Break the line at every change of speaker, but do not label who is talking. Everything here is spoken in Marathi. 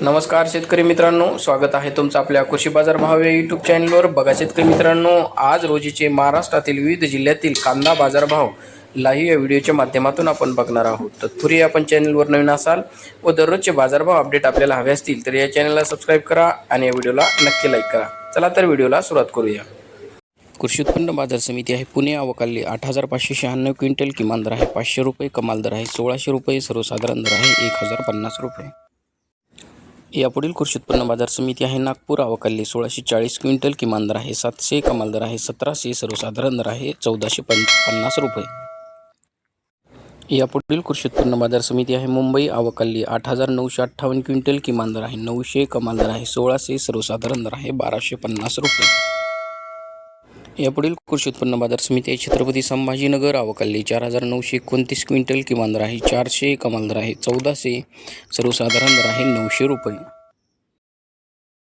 नमस्कार शेतकरी मित्रांनो स्वागत आहे तुमचं आपल्या कृषी बाजार भाव या यूट्यूब चॅनलवर बघा शेतकरी मित्रांनो आज रोजीचे महाराष्ट्रातील विविध जिल्ह्यातील कांदा बाजारभाव लाईव्ह या व्हिडिओच्या माध्यमातून आपण बघणार आहोत. तत्पूर्वी आपण चॅनलवर नवीन असाल व दररोजचे बाजारभाव अपडेट आपल्याला हवे असतील तर या चॅनलला सबस्क्राईब करा आणि या व्हिडिओला नक्की लाईक करा. चला तर व्हिडिओला सुरुवात करूया. कृषी उत्पन्न बाजार समिती आहे पुणे अवकाली. आठ हजार पाचशे शहाण्णव क्विंटल किमान दर आहे पाचशे रुपये कमाल दर आहे सोळाशे रुपये सर्वसाधारण दर आहे एक हजार पन्नास रुपये. यापुढील कृषी उत्पन्न बाजार समिती आहे नागपूर अवकाली सोळाशे चाळीस क्विंटल किमान दर आहे सातशे कमाल दर आहे सतराशे सर्वसाधारण दर आहे चौदाशे पन पन्नास रुपये. यापुढील कृषी उत्पन्न बाजार समिती आहे मुंबई अवकाली आठ हजार नऊशे अठ्ठावन्न क्विंटल किमान दर आहे नऊशे कमाल दर आहे सोळाशे सर्वसाधारण दर आहे बाराशे पन्नास रुपये. यापुढील कृषी उत्पन्न बाजार समिती आहे. छत्रपती संभाजीनगर अवकाली चार हजार नऊशे एकोणतीस क्विंटल किमान दर आहे. चारशे कमाल दर आहे. चौदाशे सर्वसाधारण दर आहे. नऊशे रुपये.